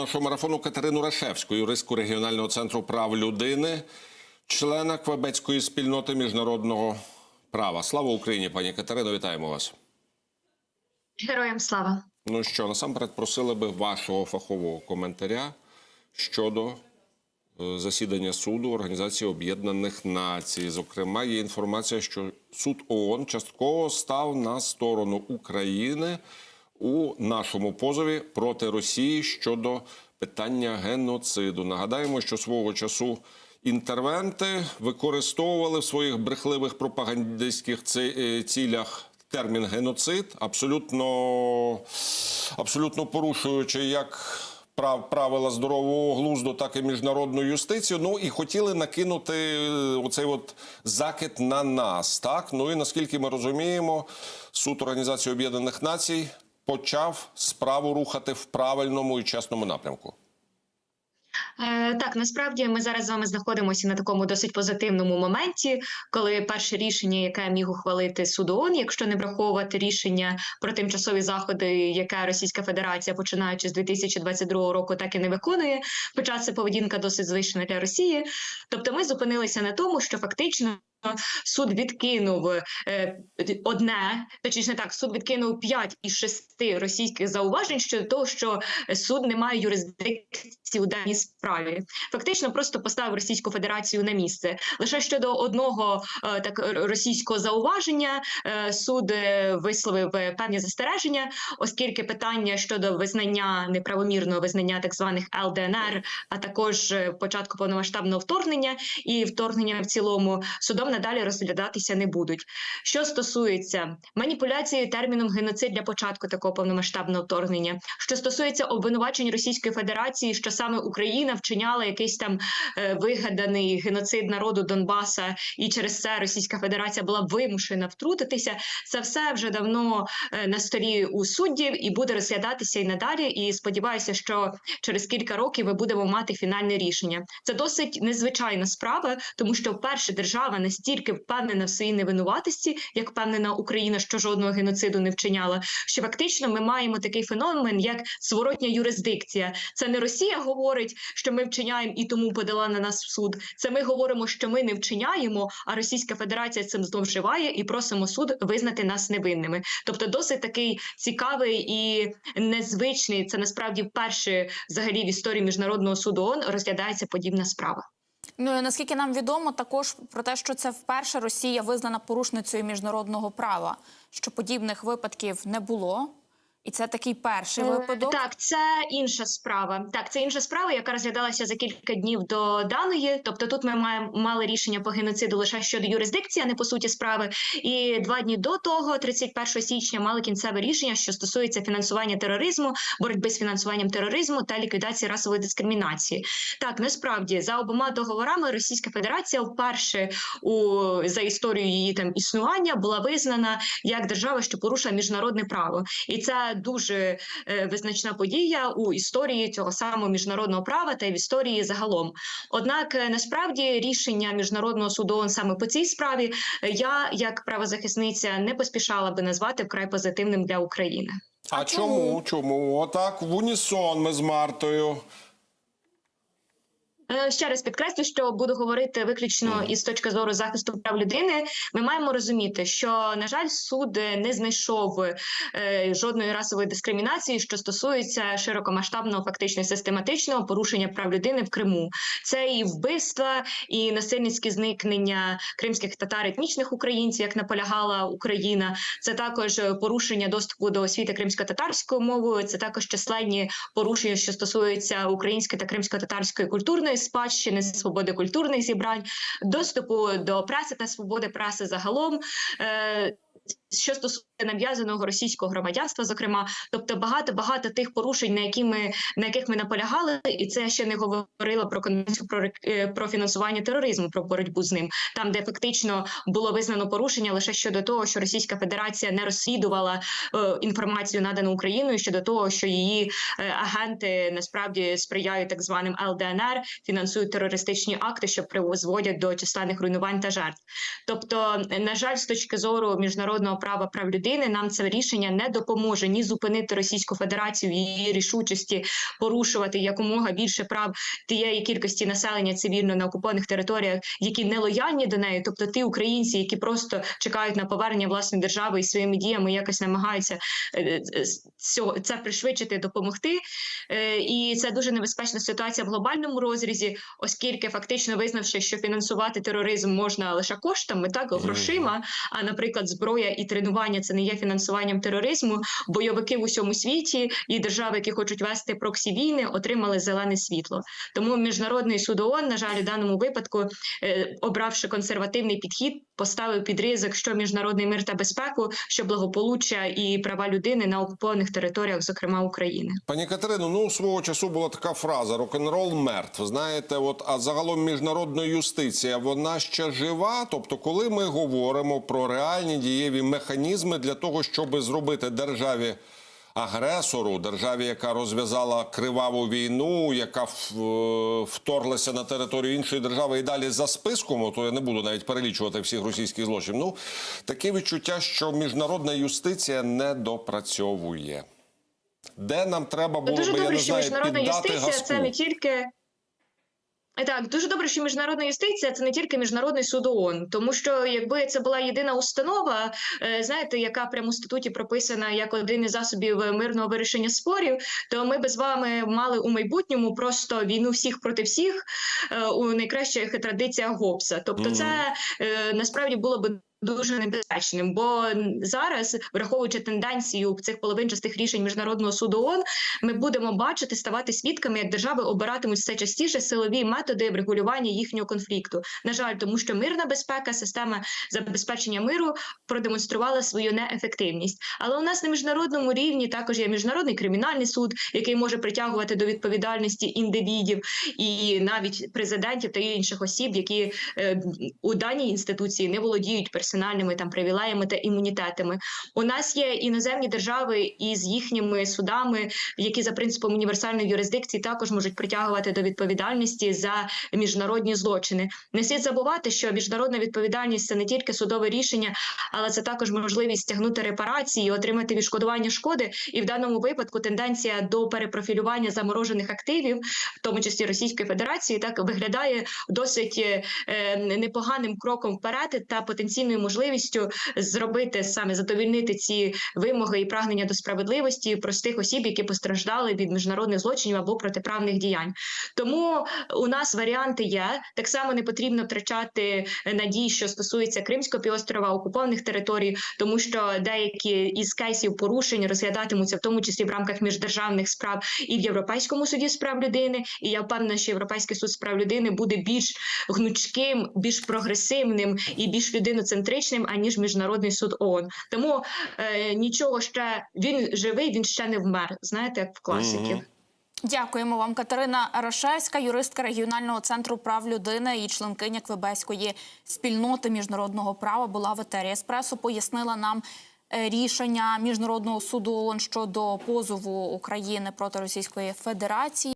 Нашого марафону Катерину Рашевську, юристку регіонального центру прав людини, члена Квебецької спільноти міжнародного права. Слава Україні, пані Катерино, вітаємо вас. Героям слава. Ну що, насамперед просили би вашого фахового коментаря щодо е, засідання суду Організації Об'єднаних Націй. Зокрема, є інформація, що суд ООН частково став на сторону України у нашому позові проти Росії щодо питання геноциду. Нагадаємо, що свого часу. Інтервенти використовували в своїх брехливих пропагандистських е, цілях термін геноцид, абсолютно, абсолютно порушуючи як прав, правила здорового глузду, так і міжнародну юстицію. Ну і хотіли накинути е, оцей от закид на нас. Так, ну і наскільки ми розуміємо, суд Організації Об'єднаних Націй почав справу рухати в правильному і чесному напрямку. Е, так, насправді ми зараз з вами знаходимося на такому досить позитивному моменті, коли перше рішення, яке міг ухвалити суд ООН, якщо не враховувати рішення про тимчасові заходи, яке Російська Федерація, починаючи з 2022 року, так і не виконує, це поведінка досить звична для Росії. Тобто, ми зупинилися на тому, що фактично. Суд відкинув е, одне, точніше так, суд відкинув п'ять із шести російських зауважень щодо того, що суд не має юрисдикції у даній справі. Фактично просто поставив Російську Федерацію на місце. Лише щодо одного е, так російського зауваження е, суд висловив певні застереження, оскільки питання щодо визнання неправомірного визнання так званих ЛДНР, а також початку повномасштабного вторгнення і вторгнення в цілому судом надалі розглядатися не будуть. Що стосується маніпуляції терміном геноцид для початку такого повномасштабного вторгнення, що стосується обвинувачень Російської Федерації, що саме Україна вчиняла якийсь там е, вигаданий геноцид народу Донбаса, і через це Російська Федерація була вимушена втрутитися. Це все вже давно е, на столі у суддів і буде розглядатися і надалі. І сподіваюся, що через кілька років ми будемо мати фінальне рішення. Це досить незвичайна справа, тому що вперше держава настільки впевнена в своїй невинуватості, як впевнена Україна, що жодного геноциду не вчиняла. Що фактично ми маємо такий феномен, як зворотня юрисдикція. Це не Росія говорить, що ми вчиняємо і тому подала на нас в суд. Це ми говоримо, що ми не вчиняємо, а Російська Федерація цим зловживає і просимо суд визнати нас невинними. Тобто, досить такий цікавий і незвичний. Це насправді вперше взагалі в історії міжнародного суду ООН розглядається подібна справа. Ну наскільки нам відомо, також про те, що це вперше Росія визнана порушницею міжнародного права, що подібних випадків не було. І це такий перший Е, випадок. Так, це інша справа. Так, це інша справа, яка розглядалася за кілька днів до даної. Тобто, тут ми маємо мали рішення по геноциду лише щодо юрисдикції, а не по суті справи. І два дні до того, 31 січня, мали кінцеве рішення, що стосується фінансування тероризму, боротьби з фінансуванням тероризму та ліквідації расової дискримінації. Так, насправді за обома договорами Російська Федерація вперше у за історію її там існування була визнана як держава, що порушує міжнародне право, і це дуже е, визначна подія у історії цього самого міжнародного права та й в історії загалом. Однак е, насправді рішення міжнародного суду ООН саме по цій справі е, я, як правозахисниця, не поспішала би назвати вкрай позитивним для України. А, А чому? чому? Чому? Отак в унісон ми з Мартою. Е, Ще раз підкреслю, що буду говорити виключно із точки зору захисту прав людини. Ми маємо розуміти, що на жаль, суд не знайшов е, жодної расової дискримінації, що стосується широкомасштабного, фактично систематичного порушення прав людини в Криму. Це і вбивства, і насильницькі зникнення кримських татар етнічних українців, як наполягала Україна. Це також порушення доступу до освіти кримсько-татарською мовою. Це також численні порушення, що стосуються української та кримсько-татарської культурної спадщини, свободи культурних зібрань, доступу до преси та свободи преси загалом. Що стосується нав'язаного російського громадянства, зокрема, тобто багато багато тих порушень, на які ми на яких ми наполягали, і це ще не говорила про конвенцію про е, про фінансування тероризму, про боротьбу з ним, там де фактично було визнано порушення лише щодо того, що Російська Федерація не розслідувала е, інформацію надану Україною щодо того, що її е, агенти насправді сприяють так званим ЛДНР, фінансують терористичні акти, що призводять до численних руйнувань та жертв. Тобто, на жаль, з точки зору міжнародного права прав людини, нам це рішення не допоможе ні зупинити Російську Федерацію в її рішучості порушувати якомога більше прав тієї кількості населення цивільно на окупованих територіях, які не лояльні до неї, тобто ті українці, які просто чекають на повернення власної держави і своїми діями якось намагаються е, е, це пришвидшити, допомогти. Е, І це дуже небезпечна ситуація в глобальному розрізі, оскільки фактично визнавши, що фінансувати тероризм можна лише коштами, так грошима. А наприклад, зброя і тренування це не є фінансуванням тероризму. Бойовики в усьому світі і держави, які хочуть вести проксі війни, отримали зелене світло. Тому міжнародний суд ООН, на жаль, у даному випадку, е, обравши консервативний підхід, поставив під ризик що міжнародний мир та безпеку, що благополуччя і права людини на окупованих територіях, зокрема України. Пані Катерино, ну свого часу була така фраза рок-н-рол мертв. Знаєте, от а загалом міжнародна юстиція вона ще жива. Тобто, коли ми говоримо про реальні дієві механізми для того, щоб зробити державі. Агресору, державі, яка розв'язала криваву війну, яка е, вторглася на територію іншої держави і далі за списком, то я не буду навіть перелічувати всіх російських злочинів. Ну таке відчуття, що міжнародна юстиція не допрацьовує. Де нам треба було Дуже би, я не що знаю, міжнародна юстиція газку. це не тільки. Так, дуже добре, що міжнародна юстиція це не тільки міжнародний суд ООН, тому що якби це була єдина установа, е, знаєте, яка прямо у статуті прописана як один із засобів мирного вирішення спорів, то ми би з вами мали у майбутньому просто війну всіх проти всіх е, у найкращих традиціях гопса. Тобто, це е, насправді було би. Дуже небезпечним, бо зараз, враховуючи тенденцію цих половинчастих рішень міжнародного суду ООН, ми будемо бачити, ставати свідками, як держави обиратимуть все частіше силові методи врегулювання їхнього конфлікту. На жаль, тому що мирна безпека, система забезпечення миру продемонструвала свою неефективність. Але у нас на міжнародному рівні також є міжнародний кримінальний суд, який може притягувати до відповідальності індивідів і навіть президентів та інших осіб, які е, у даній інституції не володіють персональними там привілеями та імунітетами. У нас є іноземні держави із їхніми судами, які за принципом універсальної юрисдикції також можуть притягувати до відповідальності за міжнародні злочини. Не слід забувати, що міжнародна відповідальність це не тільки судове рішення, але це також можливість стягнути репарації, отримати відшкодування шкоди. І в даному випадку тенденція до перепрофілювання заморожених активів, в тому числі Російської Федерації, так виглядає досить е, непоганим кроком вперед та потенційною можливістю зробити саме задовільнити ці вимоги і прагнення до справедливості простих осіб, які постраждали від міжнародних злочинів або протиправних діянь. Тому у нас варіанти є. Так само не потрібно втрачати надій, що стосується Кримського півострова, окупованих територій, тому що деякі із кейсів порушень розглядатимуться в тому числі в рамках міждержавних справ і в Європейському суді з прав людини. І я впевнена, що Європейський суд з прав людини буде більш гнучким, більш прогресивним і більш людиноцентричним, аніж міжнародний суд ООН. Тому е, нічого ще він живий, він ще не вмер. Знаєте, як в класиків. Мгм. Дякуємо вам, Катерина Рашевська, юристка регіонального центру прав людини і членкиня Квебеської спільноти міжнародного права була в етері Еспресо. Пояснила нам е, рішення міжнародного суду ООН щодо позову України проти Російської Федерації.